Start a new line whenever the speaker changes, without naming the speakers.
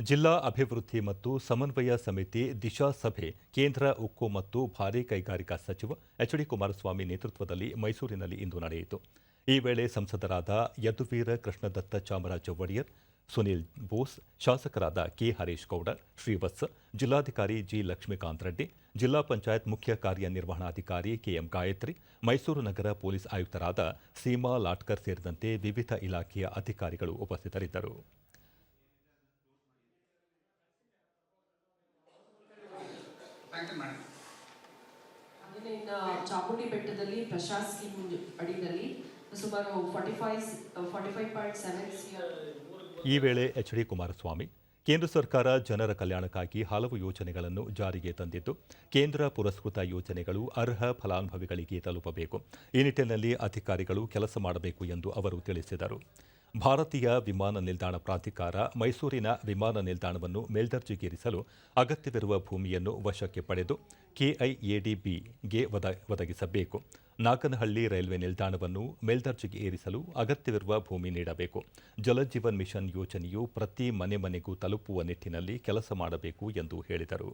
ಜಿಲ್ಲಾ ಅಭಿವೃದ್ಧಿ ಮತ್ತು ಸಮನ್ವಯ ಸಮಿತಿ ದಿಶಾ ಸಭೆ, ಕೇಂದ್ರ ಉಕ್ಕು ಮತ್ತು ಭಾರೀ ಕೈಗಾರಿಕಾ ಸಚಿವ ಎಚ್ ಡಿ ಕುಮಾರಸ್ವಾಮಿ ನೇತೃತ್ವದಲ್ಲಿ ಮೈಸೂರಿನಲ್ಲಿ ಇಂದು ನಡೆಯಿತು. ಈ ವೇಳೆ ಸಂಸದರಾದ ಯದುವೀರ ಕೃಷ್ಣದತ್ತ ಚಾಮರಾಜ ಒಡೆಯರ್, ಸುನೀಲ್ ಬೋಸ್, ಶಾಸಕರಾದ ಕೆ ಹರೀಶ್ ಗೌಡ, ಶ್ರೀವತ್ಸ, ಜಿಲ್ಲಾಧಿಕಾರಿ ಜಿ ಲಕ್ಷ್ಮೀಕಾಂತ್ ರೆಡ್ಡಿ, ಜಿಲ್ಲಾ ಪಂಚಾಯತ್ ಮುಖ್ಯ ಕಾರ್ಯನಿರ್ವಹಣಾಧಿಕಾರಿ ಕೆಎಂ ಗಾಯತ್ರಿ, ಮೈಸೂರು ನಗರ ಪೊಲೀಸ್ ಆಯುಕ್ತರಾದ ಸೀಮಾ ಲಾಟ್ಕರ್ ಸೇರಿದಂತೆ ವಿವಿಧ ಇಲಾಖೆಯ ಅಧಿಕಾರಿಗಳು ಉಪಸ್ಥಿತರಿದ್ದರು.
ಥ್ಯಾಂಕ್
ಆಮೇಲೆ ಇನ್ನು ಚಾಮುಂಡಿ ಬೆಟ್ಟದಲ್ಲಿ ಪ್ರಶಾಂತ್ ಸ್ಕೀಮ್ ಅಡಿಯಲ್ಲಿ ಸುಮಾರು forty five forty five point seven
ಈ ವೇಳೆ ಎಚ್ ಡಿ ಕುಮಾರಸ್ವಾಮಿ ಕೇಂದ್ರ ಸರ್ಕಾರ ಜನರ ಕಲ್ಯಾಣಕ್ಕಾಗಿ ಹಲವು ಯೋಜನೆಗಳನ್ನು ಜಾರಿಗೆ ತಂದಿದ್ದು ಕೇಂದ್ರ ಪುರಸ್ಕೃತ ಯೋಜನೆಗಳು ಅರ್ಹ ಫಲಾನುಭವಿಗಳಿಗೆ ತಲುಪಬೇಕು. ಈ ನಿಟ್ಟಿನಲ್ಲಿ ಅಧಿಕಾರಿಗಳು ಕೆಲಸ ಮಾಡಬೇಕು ಎಂದು ಅವರು ತಿಳಿಸಿದರು. ಭಾರತೀಯ ವಿಮಾನ ನಿಲ್ದಾಣ ಪ್ರಾಧಿಕಾರ ಮೈಸೂರಿನ ವಿಮಾನ ನಿಲ್ದಾಣವನ್ನು ಮೇಲ್ದರ್ಜೆಗೇರಿಸಲು ಅಗತ್ಯವಿರುವ ಭೂಮಿಯನ್ನು ವಶಕ್ಕೆ ಪಡೆದು ಕೆಐಎಡಿಬಿಗೆ ಒದ ಒದಗಿಸಬೇಕು. ನಾಗನಹಳ್ಳಿ ರೈಲ್ವೆ ನಿಲ್ದಾಣವನ್ನು ಮೇಲ್ದರ್ಜೆಗೆ ಏರಿಸಲು ಅಗತ್ಯವಿರುವ ಭೂಮಿ ನೀಡಬೇಕು. ಜಲಜೀವನ್ ಮಿಷನ್ ಯೋಜನೆಯು ಪ್ರತಿ ಮನೆ ಮನೆಗೂ ತಲುಪುವ ನಿಟ್ಟಿನಲ್ಲಿ ಕೆಲಸ ಮಾಡಬೇಕು ಎಂದು ಹೇಳಿದರು.